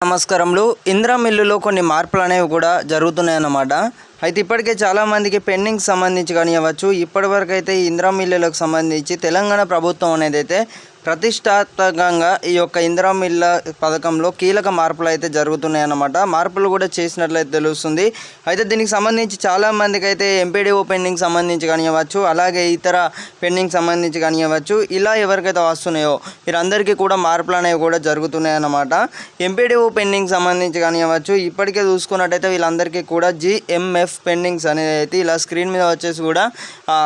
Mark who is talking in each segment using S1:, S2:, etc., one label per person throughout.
S1: నమస్కారములు. ఇందిరా మిల్లులో కొన్ని మార్పులు అనేవి కూడా జరుగుతున్నాయి అన్నమాట అయితే ఇప్పటికే చాలామందికి పెండింగ్ సంబంధించి కానివ్వచ్చు ఇప్పటివరకు అయితే ఈ ఇందిరా మిల్లులకు సంబంధించి తెలంగాణ ప్రభుత్వం అనేది అయితే ప్రతిష్టాత్మకంగా ఈ యొక్క ఇందిరం ఇళ్ళ పథకంలో కీలక మార్పులు అయితే జరుగుతున్నాయి అన్నమాట మార్పులు కూడా చేసినట్లయితే తెలుస్తుంది. అయితే దీనికి సంబంధించి చాలామందికి అయితే ఎంపీడీఓ పెండింగ్ సంబంధించి కానివ్వచ్చు అలాగే ఇతర పెండింగ్ సంబంధించి కానివ్వచ్చు ఇలా ఎవరికైతే వస్తున్నాయో వీరందరికీ కూడా మార్పులు అనేవి కూడా జరుగుతున్నాయి అన్నమాట ఎంపీడీఓ పెండింగ్ సంబంధించి కానివ్వచ్చు ఇప్పటికే చూసుకున్నట్టయితే వీళ్ళందరికీ కూడా జిఎంఎఫ్ పెండింగ్స్ అనేది అయితే ఇలా స్క్రీన్ మీద వచ్చేసి కూడా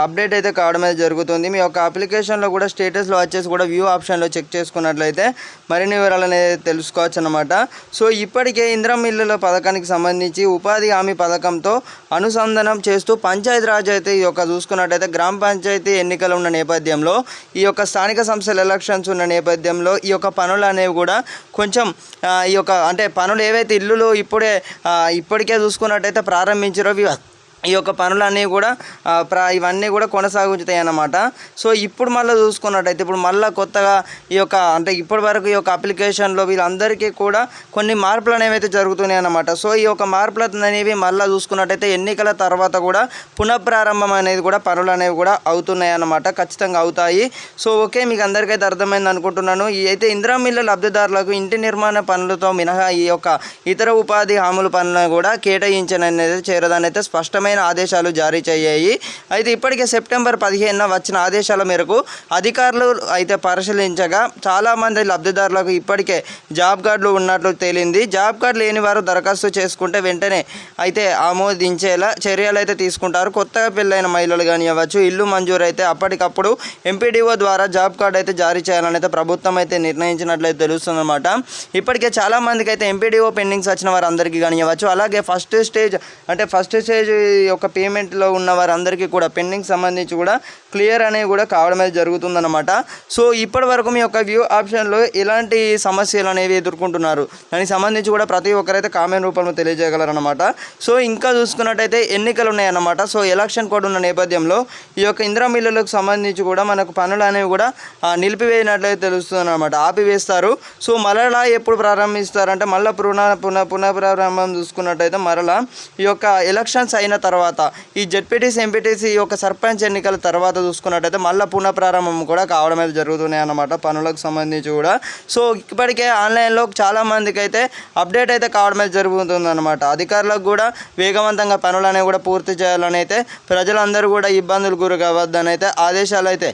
S1: అప్డేట్ అయితే కావడం అయితే జరుగుతుంది. మీ యొక్క అప్లికేషన్లో కూడా స్టేటస్లో వచ్చేసి కూడా వ్యూ ఆప్షన్లో చెక్ చేసుకున్నట్లయితే మరిన్ని వివరాలు అనేది తెలుసుకోవచ్చు అనమాట సో ఇప్పటికే ఇంద్రం ఇల్లుల పథకానికి సంబంధించి ఉపాధి హామీ పథకంతో అనుసంధానం చేస్తూ పంచాయతీరాజ్ అయితే ఈ యొక్క చూసుకున్నట్టయితే గ్రామ పంచాయతీ ఎన్నికలు ఉన్న నేపథ్యంలో ఈ యొక్క స్థానిక సంస్థల ఎలక్షన్స్ ఉన్న నేపథ్యంలో ఈ యొక్క పనులు అనేవి కూడా కొంచెం ఈ యొక్క అంటే పనులు ఏవైతే ఇల్లులు ఇప్పుడే ఇప్పటికే చూసుకున్నట్టయితే ప్రారంభించారో ఇవి ఈ యొక్క పనులన్నీ కూడా ప్రా ప్ర ఇవన్నీ కూడా కొనసాగుతాయి అన్నమాట సో ఇప్పుడు మళ్ళీ చూసుకున్నట్టయితే ఇప్పుడు మళ్ళీ కొత్తగా ఈ యొక్క అంటే ఇప్పటి వరకు ఈ యొక్క అప్లికేషన్లో వీళ్ళందరికీ కూడా కొన్ని మార్పులు అనేవి అయితే జరుగుతున్నాయి అన్నమాట సో ఈ యొక్క మార్పులు అనేవి మళ్ళీ చూసుకున్నట్టయితే ఎన్నికల తర్వాత కూడా పునఃప్రారంభం అనేది కూడా పనులు అనేవి కూడా అవుతున్నాయి అన్నమాట ఖచ్చితంగా అవుతాయి. సో ఓకే మీకు అందరికైతే అర్థమైంది అనుకుంటున్నాను. ఈ అయితే ఇందిరా మిల్ల లబ్ధిదారులకు ఇంటి నిర్మాణ పనులతో మినహా ఈ యొక్క ఇతర ఉపాధి హామీల పనులను కూడా కేటాయించననేది చేరదని అయితే స్పష్టమైన ఆదేశాలు జారీ చేయాయి. అయితే ఇప్పటికే సెప్టెంబర్ పదిహేనున వచ్చిన ఆదేశాల మేరకు అధికారులు అయితే పరిశీలించగా చాలామంది లబ్ధిదారులకు ఇప్పటికే జాబ్ కార్డులు ఉన్నట్లు తేలింది. జాబ్ కార్డు లేని వారు దరఖాస్తు చేసుకుంటే వెంటనే అయితే ఆమోదించేలా చర్యలు అయితే తీసుకుంటారు. కొత్తగా పెళ్ళైన మహిళలు కానివ్వచ్చు ఇల్లు మంజూరు అయితే అప్పటికప్పుడు ఎంపీడీఓ ద్వారా జాబ్ కార్డు అయితే జారీ చేయాలని అయితే ప్రభుత్వం అయితే నిర్ణయించినట్లయితే తెలుస్తుందన్నమాట. ఇప్పటికే చాలామందికి అయితే ఎంపీడీఓ పెండింగ్స్ వచ్చిన వారందరికీ కానివ్వచ్చు అలాగే ఫస్ట్ స్టేజ్ అంటే ఫస్ట్ స్టేజ్ యొక్క పేమెంట్లో ఉన్న వారందరికీ కూడా పెండింగ్ సంబంధించి కూడా క్లియర్ అనేది కూడా కావడం అనేది జరుగుతుందన్నమాట. సో ఇప్పటి వరకు మీ యొక్క వ్యూ ఆప్షన్లో ఎలాంటి సమస్యలు అనేవి ఎదుర్కొంటున్నారు? దానికి సంబంధించి కూడా ప్రతి ఒక్కరైతే కామెంట్ రూపంలో తెలియజేయగలరన్నమాట. సో ఇంకా చూసుకున్నట్టయితే ఎన్నికలు ఉన్నాయన్నమాట. సో ఎలక్షన్ కోడ్ ఉన్న నేపథ్యంలో ఈ యొక్క ఇందిరా మిల్లులకు సంబంధించి కూడా మనకు పనులు అనేవి కూడా నిలిపివేయనట్లయితే తెలుస్తుంది అనమాట ఆపివేస్తారు. సో మరలా ఎప్పుడు ప్రారంభిస్తారంటే మళ్ళీ పునః పునః పునఃప్రారంభం చూసుకున్నట్టయితే మరలా ఈ యొక్క ఎలక్షన్స్ అయిన తర్వాత తర్వాత ఈ జెడ్పీటీసీ ఎంపీటీసీ యొక్క సర్పంచ్ ఎన్నికల తర్వాత చూసుకున్నట్టయితే మళ్ళీ పునఃప్రారంభం కూడా కావడం అయితే జరుగుతున్నాయి అన్నమాట పనులకు సంబంధించి కూడా. సో ఇప్పటికే ఆన్లైన్లో చాలా మందికి అయితే అప్డేట్ అయితే కావడం అయితే జరుగుతుంది అనమాట అధికారులకు కూడా వేగవంతంగా పనులు అనేవి కూడా పూర్తి చేయాలని అయితే ప్రజలందరూ కూడా ఇబ్బందులు గురి కావద్దని అయితే ఆదేశాలు అయితే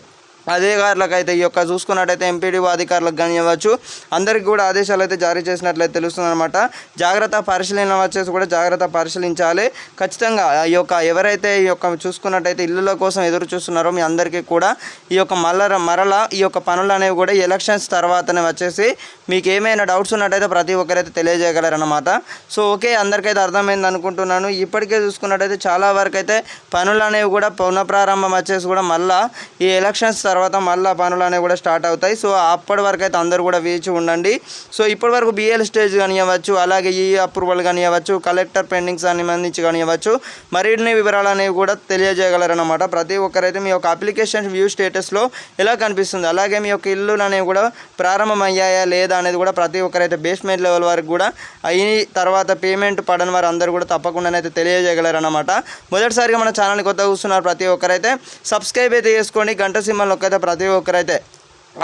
S1: అధికారులకు అయితే ఈ యొక్క చూసుకున్నట్టయితే ఎంపీడీఓ అధికారులకు కానివ్వచ్చు అందరికీ కూడా ఆదేశాలు అయితే జారీ చేసినట్లయితే తెలుస్తుంది అనమాట జాగ్రత్త పరిశీలన వచ్చేసి కూడా జాగ్రత్త పరిశీలించాలి. ఖచ్చితంగా ఈ యొక్క ఎవరైతే ఈ యొక్క చూసుకున్నట్టయితే ఇల్లుల కోసం ఎదురు చూస్తున్నారో మీ అందరికీ కూడా ఈ యొక్క మల్ల మరల ఈ యొక్క పనులు అనేవి కూడా ఎలక్షన్స్ తర్వాతనే వచ్చేసి మీకు ఏమైనా డౌట్స్ ఉన్నట్టయితే ప్రతి ఒక్కరైతే తెలియజేయగలరన్నమాట. సో ఓకే అందరికైతే అర్థమైంది అనుకుంటున్నాను. ఇప్పటికే చూసుకున్నట్టయితే చాలా వరకు అయితే పనులు అనేవి కూడా పునఃప్రారంభం వచ్చేసి కూడా మళ్ళీ ఈ ఎలక్షన్స్ తర్వాత తర్వాత మళ్ళీ పనులు అనేవి కూడా స్టార్ట్ అవుతాయి. సో అప్పటి వరకు అయితే అందరూ కూడా వేచి ఉండండి. సో ఇప్పటి వరకు బిఎల్ స్టేజ్ కానివ్వచ్చు అలాగే ఈ అప్రూవల్ కానివ్వచ్చు కలెక్టర్ పెండింగ్స్ సంబంధించి కానివ్వచ్చు మరిన్ని వివరాలు అనేవి కూడా తెలియజేయగలరనమాట ప్రతి ఒక్కరైతే మీ యొక్క అప్లికేషన్ వ్యూ స్టేటస్లో ఎలా కనిపిస్తుంది అలాగే మీ యొక్క ఇల్లులు అనేవి కూడా ప్రారంభం అయ్యాయా లేదా అనేది కూడా ప్రతి ఒక్కరైతే బేస్మెంట్ లెవెల్ వరకు కూడా అయిన తర్వాత పేమెంట్ పడని వారు అందరూ కూడా తప్పకుండానైతే తెలియజేయగలరనమాట మొదటిసారిగా మన ఛానల్ కొత్తగా చూస్తున్నారు ప్రతి ఒక్కరైతే సబ్స్క్రైబ్ అయితే చేసుకోండి. గంట సింహల్ ఒక్కైతే ప్రతి ఒక్కరైతే.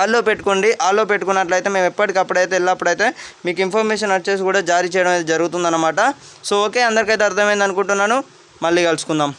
S1: ఆల్లో పెట్టుకోండి ఆల్లో పెట్టుకున్నట్లయితే మేము ఎప్పటికప్పుడైతే ఎల్లప్పుడైతే మీకు ఇన్ఫర్మేషన్ వచ్చేసి కూడా జారీ చేయడం అయితే జరుగుతుందన్నమాట. సో ఓకే అందరికైతే అర్థమైంది అనుకుంటున్నాను. మళ్ళీ కలుసుకుందాం.